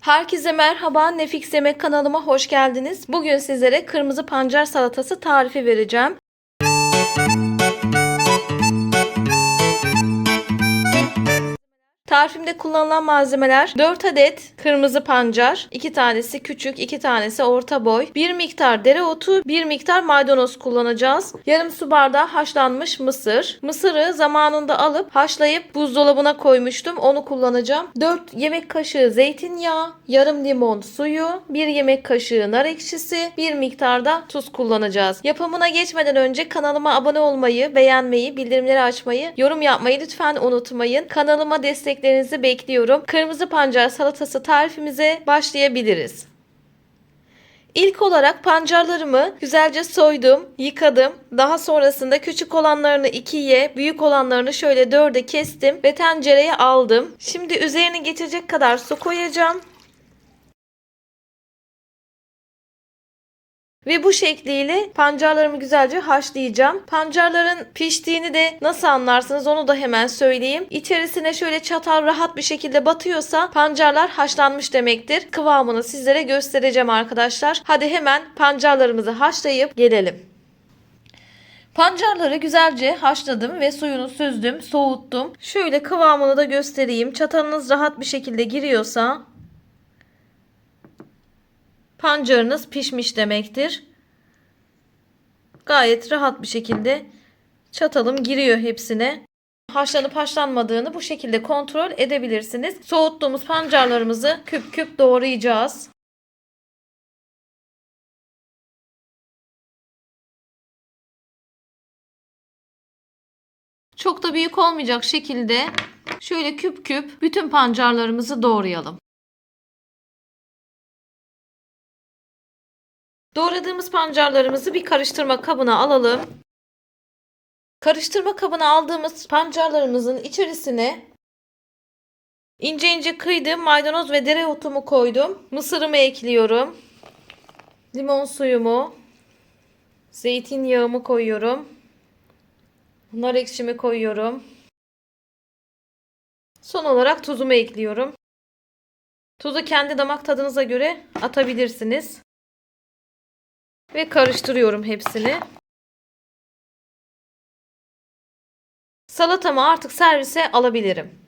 Herkese merhaba. Nefix Yemek kanalıma hoş geldiniz. Bugün sizlere kırmızı pancar salatası tarifi vereceğim. Tarifimde kullanılan malzemeler 4 adet kırmızı pancar, 2 tanesi küçük, 2 tanesi orta boy, 1 miktar dereotu, 1 miktar maydanoz kullanacağız. Yarım su bardağı haşlanmış mısır. Mısırı zamanında alıp haşlayıp buzdolabına koymuştum. Onu kullanacağım. 4 yemek kaşığı zeytinyağı, yarım limon suyu, 1 yemek kaşığı nar ekşisi, 1 miktarda tuz kullanacağız. Yapımına geçmeden önce kanalıma abone olmayı, beğenmeyi, bildirimleri açmayı, yorum yapmayı lütfen unutmayın. Kanalıma desteklerinizi bekliyorum. Kırmızı pancar salatası tarifimize başlayabiliriz. İlk olarak pancarlarımı güzelce soydum, yıkadım. Daha sonrasında küçük olanlarını ikiye, büyük olanlarını şöyle dörde kestim ve tencereye aldım. Şimdi üzerine geçecek kadar su koyacağım. Ve bu şekliyle pancarlarımı güzelce haşlayacağım. Pancarların piştiğini de nasıl anlarsınız onu da hemen söyleyeyim. İçerisine şöyle çatal rahat bir şekilde batıyorsa pancarlar haşlanmış demektir. Kıvamını sizlere göstereceğim arkadaşlar. Hadi hemen pancarlarımızı haşlayıp gelelim. Pancarları güzelce haşladım ve suyunu süzdüm, soğuttum. Şöyle kıvamını da göstereyim. Çatalınız rahat bir şekilde giriyorsa pancarınız pişmiş demektir. Gayet rahat bir şekilde çatalım giriyor hepsine. Haşlanıp haşlanmadığını bu şekilde kontrol edebilirsiniz. Soğuttuğumuz pancarlarımızı küp küp doğrayacağız. Çok da büyük olmayacak şekilde şöyle küp küp bütün pancarlarımızı doğrayalım. Doğradığımız pancarlarımızı bir karıştırma kabına alalım. Karıştırma kabına aldığımız pancarlarımızın içerisine ince ince kıydığım maydanoz ve dereotumu koydum. Mısırımı ekliyorum. Limon suyumu, zeytinyağımı koyuyorum. Nar ekşimi koyuyorum. Son olarak tuzumu ekliyorum. Tuzu kendi damak tadınıza göre atabilirsiniz. Ve karıştırıyorum hepsini. Salatamı artık servise alabilirim.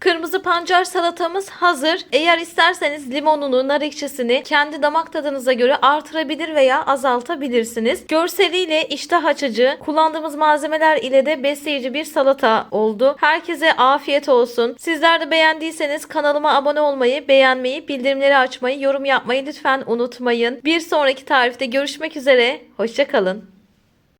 Kırmızı pancar salatamız hazır. Eğer isterseniz limonunu, nar ekşisini kendi damak tadınıza göre artırabilir veya azaltabilirsiniz. Görseliyle iştah açıcı, kullandığımız malzemeler ile de besleyici bir salata oldu. Herkese afiyet olsun. Sizler de beğendiyseniz kanalıma abone olmayı, beğenmeyi, bildirimleri açmayı, yorum yapmayı lütfen unutmayın. Bir sonraki tarifte görüşmek üzere. Hoşçakalın.